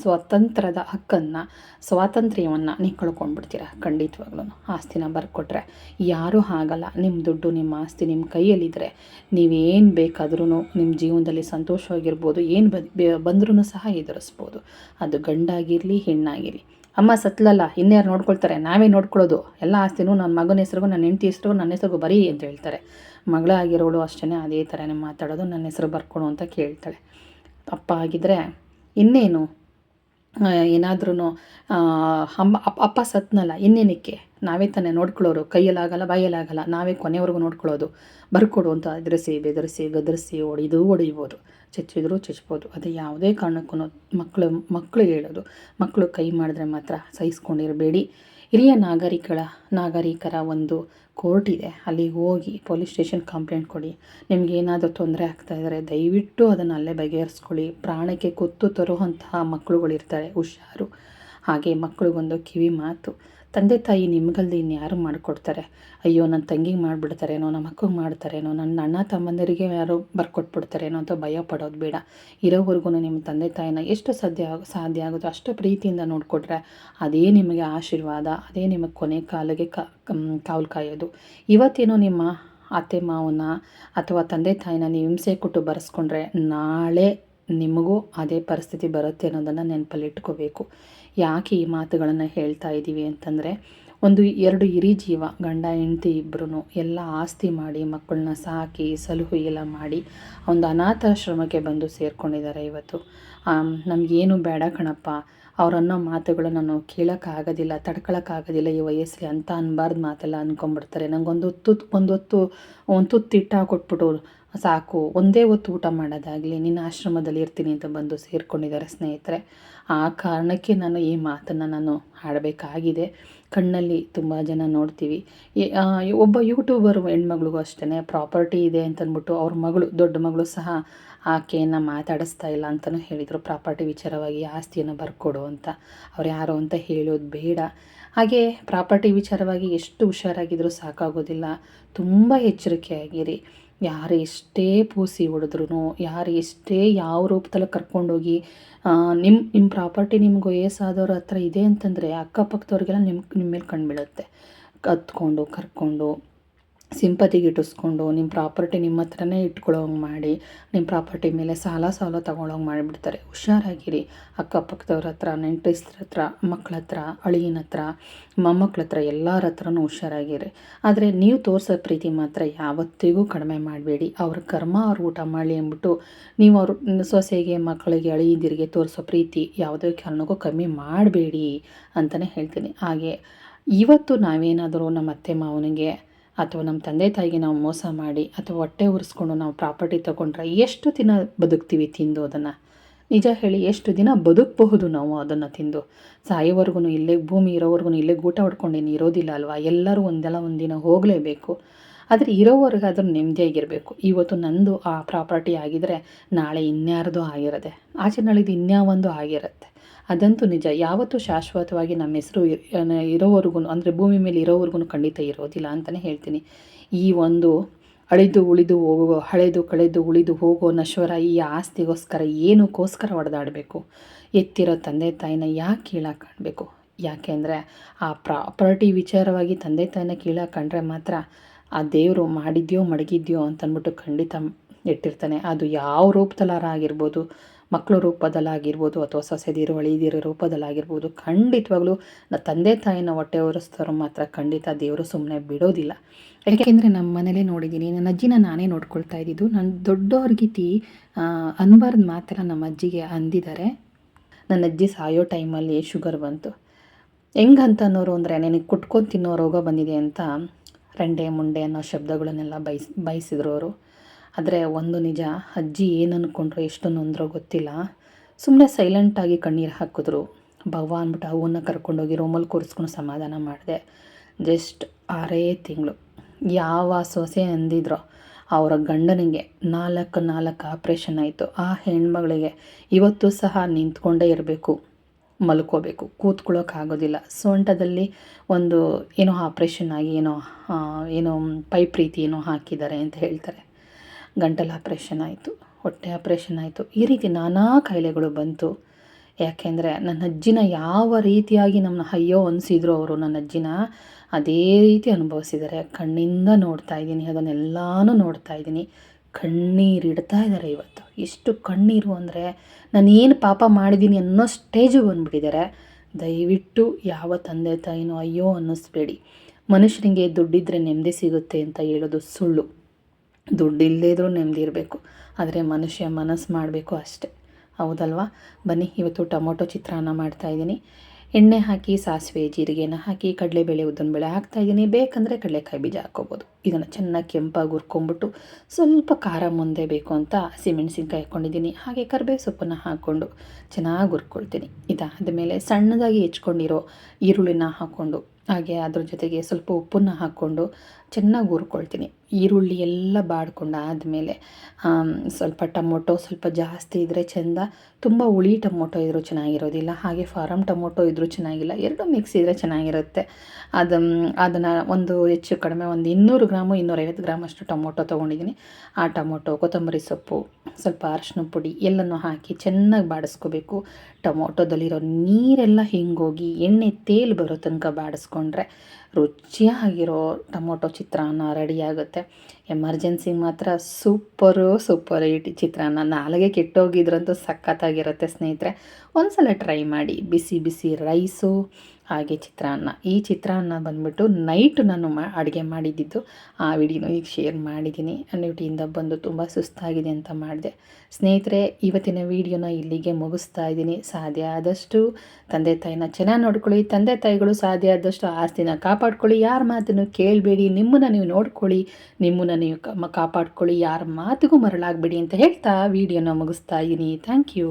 ಸ್ವತಂತ್ರದ ಹಕ್ಕನ್ನು, ಸ್ವಾತಂತ್ರ್ಯವನ್ನು ನೀವು ಕಳ್ಕೊಂಡ್ಬಿಡ್ತೀರ ಖಂಡಿತವಾಗ್ಲೂ. ಆಸ್ತಿನ ಬರ್ಕೊಟ್ರೆ ಯಾರೂ ಆಗಲ್ಲ ನಿಮ್ಮ ದುಡ್ಡು ನಿಮ್ಮ ಆಸ್ತಿ ನಿಮ್ಮ ಕೈಯಲ್ಲಿದ್ದರೆ ನೀವೇನು ಬೇಕಾದ್ರೂ ನಿಮ್ಮ ಜೀವನದಲ್ಲಿ ಸಂತೋಷವಾಗಿರ್ಬೋದು, ಏನು ಬಂದ್ರೂ ಸಹ ಎದುರಿಸ್ಬೋದು. ಅದು ಗಂಡಾಗಿರಲಿ, ಹೆಣ್ಣಾಗಿರಲಿ. ಅಮ್ಮ ಸತ್ಲಲ್ಲ, ಇನ್ಯಾರು ನೋಡ್ಕೊಳ್ತಾರೆ? ನಾವೇ ನೋಡ್ಕೊಳ್ಳೋದು. ಎಲ್ಲ ಆಸ್ತಿನೂ ನನ್ನ ಮಗನ ಹೆಸರಿಗೂ ನನ್ನ ಹೆಂಡತಿ ಹೆಸ್ರಿಗೂ ನನ್ನ ಹೆಸರಿಗೂ ಬರೀ ಅಂತ ಹೇಳ್ತಾರೆ. ಮಗಳಾಗಿರೋಳು ಅಷ್ಟೇ ಅದೇ ಥರನೇ ಮಾತಾಡೋದು ನನ್ನ ಹೆಸರು ಬರ್ಕೊಡು ಅಂತ ಕೇಳ್ತಾಳೆ. ಅಪ್ಪ ಆಗಿದ್ದರೆ ಇನ್ನೇನು? ಏನಾದ್ರೂ ಅಮ್ಮ, ಅಪ್ಪ ಅಪ್ಪ ಸತ್ನಲ್ಲ, ಇನ್ನೇನಕ್ಕೆ? ನಾವೇ ತಾನೇ ನೋಡ್ಕೊಳ್ಳೋರು, ಕೈಯಲ್ಲಾಗಲ್ಲ, ಬಾಯಲ್ಲಾಗಲ್ಲ, ನಾವೇ ಕೊನೆವರೆಗೂ ನೋಡ್ಕೊಳ್ಳೋದು. ಬರ್ಕೊಡು ಅಂತ ಎದುರಿಸಿ ಬೆದರಿಸಿ, ಗದರಿಸಿ ಹೊಡಿದು ಹೊಡಿಬೋದು ಚಚ್ಚಿದ್ರು ಚಚ್ಬೋದು. ಅದು ಯಾವುದೇ ಕಾರಣಕ್ಕೂ ಮಕ್ಕಳು ಮಕ್ಕಳಿಗೆ ಹೇಳೋದು. ಮಕ್ಕಳು ಕೈ ಮಾಡಿದ್ರೆ ಮಾತ್ರ ಸಹಿಸ್ಕೊಂಡಿರಬೇಡಿ. ಹಿರಿಯ ನಾಗರಿಕರ ನಾಗರಿಕರ ಒಂದು ಕೋರ್ಟ್ ಇದೆ. ಅಲ್ಲಿಗೆ ಹೋಗಿ ಪೊಲೀಸ್ ಸ್ಟೇಷನ್ ಕಂಪ್ಲೇಂಟ್ ಕೊಡಿ. ನಿಮ್ಗೆ ಏನಾದರೂ ತೊಂದರೆ ಆಗ್ತಾಯಿದ್ರೆ ದಯವಿಟ್ಟು ಅದನ್ನು ಅಲ್ಲೇ ಬಗೆಹರಿಸ್ಕೊಳ್ಳಿ. ಪ್ರಾಣಕ್ಕೆ ಕುತ್ತು ತರುವಂತಹ ಮಕ್ಕಳುಗಳಿರ್ತಾರೆ. ಹುಷಾರು. ಹಾಗೆ ಮಕ್ಕಳಿಗೊಂದು ಕಿವಿ ಮಾತು. ತಂದೆ ತಾಯಿ ನಿಮ್ಗಲ್ದು ಇನ್ಯಾರು ಮಾಡಿಕೊಡ್ತಾರೆ? ಅಯ್ಯೋ ನನ್ನ ತಂಗಿಗೆ ಮಾಡಿಬಿಡ್ತಾರೇನೋ ನಮ್ಮ ಅಕ್ಕಗೆ ಮಾಡ್ತಾರೇನೋ ನನ್ನ ಅಣ್ಣ ತಮ್ಮಂದಿರಿಗೆ ಯಾರು ಬರ್ಕೊಟ್ಬಿಡ್ತಾರೇನೋ ಅಂತ ಭಯ ಪಡೋದು ಬೇಡ. ಇರೋವರೆಗೂ ನಿಮ್ಮ ತಂದೆ ತಾಯಿನ ಎಷ್ಟು ಸಾಧ್ಯ ಸಾಧ್ಯ ಆಗುತ್ತೋ ಅಷ್ಟು ಪ್ರೀತಿಯಿಂದ ನೋಡಿಕೊಟ್ರೆ ಅದೇ ನಿಮಗೆ ಆಶೀರ್ವಾದ, ಅದೇ ನಿಮಗೆ ಕೊನೆ ಕಾಲಿಗೆ ಕಾವಲು ಕಾಯೋದು. ಇವತ್ತೇನೋ ನಿಮ್ಮ ಅತ್ತೆ ಮಾವನ ಅಥವಾ ತಂದೆ ತಾಯಿನ ನೀವು ಹಿಂಸೆ ಕೊಟ್ಟು ಬರೆಸ್ಕೊಂಡ್ರೆ ನಾಳೆ ನಿಮಗೂ ಅದೇ ಪರಿಸ್ಥಿತಿ ಬರುತ್ತೆ ಅನ್ನೋದನ್ನು ನೆನಪಲ್ಲಿ ಇಟ್ಕೋಬೇಕು ಯಾಕೆ ಈ ಮಾತುಗಳನ್ನು ಹೇಳ್ತಾ ಇದ್ದೀವಿ ಅಂತಂದರೆ, ಒಂದು ಎರಡು ಹಿರಿ ಜೀವ, ಗಂಡ, ಹೆಂಡತಿ ಇಬ್ಬರೂ ಎಲ್ಲ ಆಸ್ತಿ ಮಾಡಿ ಮಕ್ಕಳನ್ನ ಸಾಕಿ, ಸಲಹು ಎಲ್ಲ ಮಾಡಿ ಒಂದು ಅನಾಥಾಶ್ರಮಕ್ಕೆ ಬಂದು ಸೇರ್ಕೊಂಡಿದ್ದಾರೆ ಇವತ್ತು. ನಮಗೇನು ಬೇಡ ಕಣಪ್ಪ. ಅವರನ್ನೋ ಮಾತುಗಳು ನಾನು ಕೇಳೋಕ್ಕಾಗೋದಿಲ್ಲ, ತಡ್ಕೊಳಕ್ಕಾಗೋದಿಲ್ಲ ಈ ವಯಸ್ಸಲ್ಲಿ ಅಂತ ಅನ್ಬಾರ್ದು ಮಾತೆಲ್ಲ ಅಂದ್ಕೊಂಬಿಡ್ತಾರೆ ನನಗೊಂದು ತುತ್ತು ಒಂದೊತ್ತು ಒಂದು ತುತ್ತು ತಿಟ್ಟ ಕೊಟ್ಬಿಟ್ಟು ಸಾಕು. ಒಂದೇ ಹೊತ್ತು ಊಟ ಮಾಡೋದಾಗಲಿ, ನಿನ್ನ ಆಶ್ರಮದಲ್ಲಿ ಇರ್ತೀನಿ ಅಂತ ಬಂದು ಸೇರಿಕೊಂಡಿದ್ದಾರೆ ಸ್ನೇಹಿತರೆ. ಆ ಕಾರಣಕ್ಕೆ ನಾನು ಈ ಮಾತನ್ನು ನಾನು ಹಾಡಬೇಕಾಗಿದೆ. ಕಣ್ಣಲ್ಲಿ ತುಂಬ ಜನ ನೋಡ್ತೀವಿ. ಒಬ್ಬ ಯೂಟ್ಯೂಬರ್ ಹೆಣ್ಮಗಳಿಗೂ ಅಷ್ಟೇ ಪ್ರಾಪರ್ಟಿ ಇದೆ ಅಂತಂದ್ಬಿಟ್ಟು ಅವ್ರ ಮಗಳು, ದೊಡ್ಡ ಮಗಳು ಸಹ ಆಕೆಯನ್ನು ಮಾತಾಡಿಸ್ತಾ ಇಲ್ಲ ಅಂತಲೂ ಹೇಳಿದರು. ಪ್ರಾಪರ್ಟಿ ವಿಚಾರವಾಗಿ ಆಸ್ತಿಯನ್ನು ಬರ್ಕೊಡು ಅಂತ. ಅವ್ರು ಯಾರು ಅಂತ ಹೇಳೋದು ಬೇಡ. ಹಾಗೆ ಪ್ರಾಪರ್ಟಿ ವಿಚಾರವಾಗಿ ಎಷ್ಟು ಹುಷಾರಾಗಿದ್ದರೂ ಸಾಕಾಗೋದಿಲ್ಲ. ತುಂಬ ಎಚ್ಚರಿಕೆಯಾಗಿರಿ. ಯಾರು ಎಷ್ಟೇ ಪೂಸಿ ಹೊಡೆದ್ರು ಯಾರು ಎಷ್ಟೇ ಯಾವ ರೂಪದಲ್ಲಿ ಕರ್ಕೊಂಡೋಗಿ ನಿಮ್ಮ ನಿಮ್ಮ ಪ್ರಾಪರ್ಟಿ ನಿಮ್ಗೆ ವಯಸ್ಸಾದವ್ರ ಹತ್ರ ಇದೆ ಅಂತಂದರೆ ಅಕ್ಕಪಕ್ಕದವ್ರಿಗೆಲ್ಲ ನಿಮ್ಮ ನಿಮ್ಮ ಮೇಲೆ ಕಣ್ಬೀಳುತ್ತೆ ಕತ್ಕೊಂಡು ಕರ್ಕೊಂಡು ಸಿಂಪತಿಗೆ ಇಟ್ಟಿಸ್ಕೊಂಡು ನಿಮ್ಮ ಪ್ರಾಪರ್ಟಿ ನಿಮ್ಮ ಹತ್ರನೇ ಇಟ್ಕೊಳ್ಳೋಂಗೆ ಮಾಡಿ, ನಿಮ್ಮ ಪ್ರಾಪರ್ಟಿ ಮೇಲೆ ಸಾಲ ಸಾಲ ತಗೊಳ್ಳೋಂಗೆ ಮಾಡಿಬಿಡ್ತಾರೆ. ಹುಷಾರಾಗಿರಿ. ಅಕ್ಕಪಕ್ಕದವ್ರ ಹತ್ರ ನೆಂಟಸ್ತ್ರ ಹತ್ರ, ಮಕ್ಳ ಹತ್ರ, ಅಳಿಯನ ಹತ್ರ, ಮೊಮ್ಮಕ್ಳ ಹತ್ರ, ಎಲ್ಲರ ಹತ್ರನೂ ಹುಷಾರಾಗಿರಿ. ಆದರೆ ನೀವು ತೋರಿಸೋ ಪ್ರೀತಿ ಮಾತ್ರ ಯಾವತ್ತಿಗೂ ಕಡಿಮೆ ಮಾಡಬೇಡಿ. ಅವ್ರ ಕರ್ಮ ಅವ್ರು ಊಟ ಮಾಡಲಿ ಅಂದ್ಬಿಟ್ಟು ನೀವು ಅವ್ರ ಸೊಸೆಗೆ, ಮಕ್ಕಳಿಗೆ, ಅಳಿಯಂದಿರಿಗೆ ತೋರಿಸೋ ಪ್ರೀತಿ ಯಾವುದೇ ಕಾರಣಕ್ಕೂ ಕಮ್ಮಿ ಮಾಡಬೇಡಿ ಅಂತಲೇ ಹೇಳ್ತೀನಿ. ಹಾಗೆ ಇವತ್ತು ನಾವೇನಾದರೂ ನಮ್ಮ ಅತ್ತೆ ಮಾವನಿಗೆ ಅಥವಾ ನಮ್ಮ ತಂದೆ ತಾಯಿಗೆ ನಾವು ಮೋಸ ಮಾಡಿ ಅಥವಾ ಹೊಟ್ಟೆ ಉರಿಸ್ಕೊಂಡು ನಾವು ಪ್ರಾಪರ್ಟಿ ತೊಗೊಂಡ್ರೆ ಎಷ್ಟು ದಿನ ಬದುಕ್ತೀವಿ ತಿಂದು ಅದನ್ನು? ನಿಜ ಹೇಳಿ ಎಷ್ಟು ದಿನ ಬದುಕಬಹುದು ನಾವು ಅದನ್ನು ತಿಂದು? ಸಾಯೋವರೆಗೂ ಇಲ್ಲೇ, ಭೂಮಿ ಇರೋವರೆಗೂ ಇಲ್ಲೇ ಗೂಟ ಹೊಡ್ಕೊಂಡೇನು ಇರೋದಿಲ್ಲ ಅಲ್ವಾ? ಎಲ್ಲರೂ ಒಂದೆಲ್ಲ ಒಂದಿನ ಹೋಗಲೇಬೇಕು. ಆದರೆ ಇರೋವರೆಗಾದ್ರೂ ನೆಮ್ಮದಿಯಾಗಿರಬೇಕು. ಇವತ್ತು ನಂದು ಆ ಪ್ರಾಪರ್ಟಿ ಆಗಿದ್ದರೆ ನಾಳೆ ಇನ್ಯಾರ್ದು ಆಗಿರದೆ. ಆಚೆ ನಾಳಿದ್ದು ಇನ್ಯಾವೊಂದು ಆಗಿರುತ್ತೆ. ಅದಂತೂ ನಿಜ. ಯಾವತ್ತೂ ಶಾಶ್ವತವಾಗಿ ನಮ್ಮ ಹೆಸರು ಇರೋವರೆಗೂ ಅಂದರೆ ಭೂಮಿ ಮೇಲೆ ಇರೋವರೆಗೂ ಖಂಡಿತ ಇರೋದಿಲ್ಲ ಅಂತಲೇ ಹೇಳ್ತೀನಿ. ಈ ಒಂದು ಅಳಿದು ಉಳಿದು ಹೋಗೋ, ಹಳೆದು ಕಳೆದು ಉಳಿದು ಹೋಗೋ ನಶ್ವರ, ಈ ಆಸ್ತಿಗೋಸ್ಕರ ಏನಕ್ಕೋಸ್ಕರ ಹೊಡೆದಾಡಬೇಕು ಎತ್ತಿರೋ ತಂದೆ ತಾಯಿನ ಯಾಕೆ ಕೀಳಾಗಿ ಕಾಣಬೇಕು? ಯಾಕೆ ಅಂದರೆ ಆ ಪ್ರಾಪರ್ಟಿ ವಿಚಾರವಾಗಿ ತಂದೆ ತಾಯಿನ ಕೀಳಾಗಿ ಕಂಡ್ರೆ ಮಾತ್ರ ಆ ದೇವರು ಮಾಡಿದ್ಯೋ ಮಡಗಿದ್ಯೋ ಅಂತಂದ್ಬಿಟ್ಟು ಖಂಡಿತ ಇಟ್ಟಿರ್ತಾನೆ ಅದು ಯಾವ ರೂಪದಲ್ಲಾರ ಆಗಿರ್ಬೋದು. ಮಕ್ಕಳು ರೂಪದಲ್ಲಾಗಿರ್ಬೋದು ಅಥವಾ ಸೊಸೆದಿರು ಅಳಿದಿರೋ ರೂಪದಲ್ಲಾಗಿರ್ಬೋದು, ಖಂಡಿತವಾಗ್ಲೂ ತಂದೆ ತಾಯಿನ ಹೊಟ್ಟೆ ಹೊರಿಸ್ತವ್ರು ಮಾತ್ರ ಖಂಡಿತ ದೇವರು ಸುಮ್ಮನೆ ಬಿಡೋದಿಲ್ಲ. ಯಾಕೆಂದರೆ ನಮ್ಮ ಮನೇಲೇ ನೋಡಿದ್ದೀನಿ ನನ್ನ ಅಜ್ಜಿನ ನಾನೇ ನೋಡ್ಕೊಳ್ತಾ ಇದ್ದಿದ್ದು. ನನ್ನ ದೊಡ್ಡವ್ರಿಗಿತಿ ಅನ್ಬಾರ್ದು ಮಾತ್ರ ನಮ್ಮ ಅಜ್ಜಿಗೆ ಅಂದಿದ್ದಾರೆ. ನನ್ನ ಅಜ್ಜಿ ಸಾಯೋ ಟೈಮಲ್ಲಿ ಶುಗರ್ ಬಂತು. ಹೆಂಗಂತ ಅನ್ನೋರು ಅಂದರೆ ನಿನಗೆ ಕುಟ್ಕೊಂಡು ತಿನ್ನೋ ರೋಗ ಬಂದಿದೆ ಅಂತ ರಂಡೆ, ಮುಂಡೆ ಅನ್ನೋ ಶಬ್ದಗಳನ್ನೆಲ್ಲ ಬಯಸ್, ಬಯಸಿದ್ರು ಅವರು. ಆದರೆ ಒಂದು ನಿಜ, ಅಜ್ಜಿ ಏನು ಅಂದ್ಕೊಂಡ್ರು ಎಷ್ಟು ನೊಂದ್ರೋ ಗೊತ್ತಿಲ್ಲ. ಸುಮ್ಮನೆ ಸೈಲೆಂಟಾಗಿ ಕಣ್ಣೀರು ಹಾಕಿದ್ರು. ಭಗವ ಅಂದ್ಬಿಟ್ಟು ಅವನ್ನ ಕರ್ಕೊಂಡೋಗಿ ರೂಮಲ್ಲಿ ಕೂರಿಸ್ಕೊಂಡು ಸಮಾಧಾನ ಮಾಡಿದೆ. ಜಸ್ಟ್ ಆರೇ ತಿಂಗಳು. ಯಾವ ಸೊಸೆ ಅಂದಿದ್ರೋ, ಅವರ ಗಂಡನಿಗೆ ನಾಲ್ಕು ನಾಲ್ಕು ಆಪ್ರೇಷನ್ ಆಯಿತು. ಆ ಹೆಣ್ಮಗಳಿಗೆ ಇವತ್ತು ಸಹ ನಿಂತ್ಕೊಂಡೇ ಇರಬೇಕು. ಮಲ್ಕೋಬೇಕು. ಕೂತ್ಕೊಳ್ಳೋಕ್ಕಾಗೋದಿಲ್ಲ ಸೊಂಟದಲ್ಲಿ ಒಂದು ಏನೋ ಆಪ್ರೇಷನ್ ಆಗಿ ಏನೋ ಏನೋ ಪೈಪ್ ರೀತಿ ಏನೋ ಹಾಕಿದ್ದಾರೆ ಅಂತ ಹೇಳ್ತಾರೆ. ಗಂಟಲು ಆಪ್ರೇಷನ್ ಆಯಿತು, ಹೊಟ್ಟೆ ಆಪ್ರೇಷನ್ ಆಯಿತು. ಈ ರೀತಿ ನಾನಾ ಕಾಯಿಲೆಗಳು ಬಂತು. ಯಾಕೆಂದರೆ ನನ್ನ ಅಜ್ಜಿನ ಯಾವ ರೀತಿಯಾಗಿ ನಮ್ಮನ್ನ ಅಯ್ಯೋ ಅನಿಸಿದ್ರು ಅವರು, ನನ್ನ ಅಜ್ಜಿನ ಅದೇ ರೀತಿ ಅನುಭವಿಸಿದ್ದಾರೆ. ಕಣ್ಣಿಂದ ನೋಡ್ತಾ ಇದ್ದೀನಿ, ಅದನ್ನೆಲ್ಲನೂ ನೋಡ್ತಾ ಇದ್ದೀನಿ. ಕಣ್ಣೀರಿಡ್ತಾ ಇದ್ದಾರೆ ಇವತ್ತು. ಎಷ್ಟು ಕಣ್ಣೀರು ಅಂದರೆ ನಾನು ಏನು ಪಾಪ ಮಾಡಿದ್ದೀನಿ ಅನ್ನೋ ಸ್ಟೇಜಿಗೆ ಬಂದುಬಿಟ್ಟಿದ್ದಾರೆ. ದಯವಿಟ್ಟು ಯಾವ ತಂದೆ ತಾಯಿನೂ ಅಯ್ಯೋ ಅನ್ನಿಸ್ಬೇಡಿ. ಮನುಷ್ಯನಿಗೆ ದುಡ್ಡಿದ್ರೆ ನೆಮ್ಮದಿ ಸಿಗುತ್ತೆ ಅಂತ ಹೇಳೋದು ಸುಳ್ಳು. ದುಡ್ಡು ಇಲ್ಲದೇ ಇದ್ರೂ ನೆಮ್ಮದಿ ಇರಬೇಕು. ಆದರೆ ಮನುಷ್ಯ ಮನಸ್ಸು ಮಾಡಬೇಕು ಅಷ್ಟೆ. ಹೌದಲ್ವಾ? ಬನ್ನಿ, ಇವತ್ತು ಟೊಮೊಟೊ ಚಿತ್ರಾನ್ನ ಮಾಡ್ತಾಯಿದ್ದೀನಿ ಎಣ್ಣೆ ಹಾಕಿ, ಸಾಸಿವೆ, ಜೀರಿಗೆನ ಹಾಕಿ, ಕಡಲೆಬೇಳೆ ಉದ್ದಿನಬೇಳೆ ಹಾಕ್ತಾಯಿದ್ದೀನಿ ಬೇಕಂದರೆ ಕಡಲೆಕಾಯಿ ಬೀಜ ಹಾಕ್ಕೋಬೋದು. ಇದನ್ನು ಚೆನ್ನಾಗಿ ಕೆಂಪಾಗಿ ಹುರ್ಕೊಂಬಿಟ್ಟು ಸ್ವಲ್ಪ ಖಾರ ಮುಂದೆ ಬೇಕು ಅಂತ ಹಸಿಮೆಣಸಿನ್ಕಾಯಿ ಹಾಕ್ಕೊಂಡಿದ್ದೀನಿ. ಹಾಗೆ ಕರಿಬೇವು ಸೊಪ್ಪನ್ನು ಹಾಕ್ಕೊಂಡು ಚೆನ್ನಾಗಿ ಹುರ್ಕೊಳ್ತೀನಿ. ಇದಾದ ಮೇಲೆ ಸಣ್ಣದಾಗಿ ಹೆಚ್ಕೊಂಡಿರೋ ಈರುಳ್ಳಿನ ಹಾಕ್ಕೊಂಡು, ಹಾಗೆ ಅದ್ರ ಜೊತೆಗೆ ಸ್ವಲ್ಪ ಉಪ್ಪನ್ನು ಹಾಕ್ಕೊಂಡು ಚೆನ್ನಾಗಿ ಹುರ್ಕೊಳ್ತೀನಿ. ಈರುಳ್ಳಿ ಎಲ್ಲ ಬಾಡ್ಕೊಂಡು ಆದಮೇಲೆ ಸ್ವಲ್ಪ ಟೊಮೊಟೊ, ಸ್ವಲ್ಪ ಜಾಸ್ತಿ ಇದ್ದರೆ ಚೆಂದ. ತುಂಬ ಹುಳಿ ಟೊಮೊಟೊ ಇದ್ದರೂ ಚೆನ್ನಾಗಿರೋದಿಲ್ಲ, ಹಾಗೆ ಫಾರಮ್ ಟೊಮೊಟೊ ಇದ್ದರೂ ಚೆನ್ನಾಗಿಲ್ಲ, ಎರಡು ಮಿಕ್ಸ್ ಇದ್ದರೆ ಚೆನ್ನಾಗಿರುತ್ತೆ. ಅದು, ಅದನ್ನು ಒಂದು ಹೆಚ್ಚು ಕಡಿಮೆ ಒಂದು ಇನ್ನೂರು ಗ್ರಾಮು, ಇನ್ನೂರೈವತ್ತು ಗ್ರಾಮ್ ಅಷ್ಟು ಟೊಮೊಟೊ ತೊಗೊಂಡಿದ್ದೀನಿ. ಆ ಟೊಮೊಟೊ, ಕೊತ್ತಂಬರಿ ಸೊಪ್ಪು, ಸ್ವಲ್ಪ ಅರಶಿನ ಪುಡಿ ಎಲ್ಲನೂ ಹಾಕಿ ಚೆನ್ನಾಗಿ ಬಾಡಿಸ್ಕೋಬೇಕು. ಟೊಮೊಟೊದಲ್ಲಿರೋ ನೀರೆಲ್ಲ ಹಿಂಗೋಗಿ, ಎಣ್ಣೆ ತೇಲು ಬರೋ ತನಕ ಬಾಡಿಸ್ಕೊಂಡ್ರೆ ರುಚಿಯಾಗಿರೋ ಟೊಮೊಟೊ ಚಿತ್ರಾನ್ನ ರೆಡಿಯಾಗುತ್ತೆ ಎಮರ್ಜೆನ್ಸಿ ಮಾತ್ರ ಸೂಪರು, ಸೂಪರ್. ಈ ಚಿತ್ರಾನ್ನ ನಾಲಿಗೆ ಕೆಟ್ಟೋಗಿದ್ರಂತೂ ಸಖತ್ತಾಗಿರುತ್ತೆ ಸ್ನೇಹಿತರೆ. ಒಂದ್ಸಲ ಟ್ರೈ ಮಾಡಿ. ಬಿಸಿ ಬಿಸಿ ರೈಸು, ಹಾಗೆ ಚಿತ್ರಾನ್ನ. ಈ ಚಿತ್ರಾನ್ನ ಬಂದ್ಬಿಟ್ಟು ನೈಟ್ ನಾನು ಮಾ, ಅಡುಗೆ ಮಾಡಿದ್ದಿದ್ದು ಆ ವಿಡಿಯೋನು ಈಗ ಶೇರ್ ಮಾಡಿದ್ದೀನಿ. ಡ್ಯೂಟಿಯಿಂದ ಬಂದು ತುಂಬ ಸುಸ್ತಾಗಿದೆ ಅಂತ ಮಾಡಿದೆ. ಸ್ನೇಹಿತರೆ, ಇವತ್ತಿನ ವಿಡಿಯೋನ ಇಲ್ಲಿಗೆ ಮುಗಿಸ್ತಾ ಇದ್ದೀನಿ. ಸಾಧ್ಯ ಆದಷ್ಟು ತಂದೆ ತಾಯಿನ ಚೆನ್ನಾಗಿ ನೋಡ್ಕೊಳ್ಳಿ. ತಂದೆ ತಾಯಿಗಳು ಸಾಧ್ಯ ಆದಷ್ಟು ಆಸ್ತಿನ ಕಾಪಾಡ್ಕೊಳ್ಳಿ. ಯಾರ ಮಾತನ್ನು ಕೇಳಬೇಡಿ. ನಿಮ್ಮನ್ನು ನೀವು ನೋಡ್ಕೊಳ್ಳಿ. ನಿಮ್ಮನ್ನು ನೀವು ಕಾಪಾಡ್ಕೊಳ್ಳಿ. ಯಾರ ಮಾತಿಗೂ ಮರಳಾಗಬೇಡಿ ಅಂತ ಹೇಳ್ತಾ ವಿಡಿಯೋನ ಮುಗಿಸ್ತಾ ಇದ್ದೀನಿ. Thank you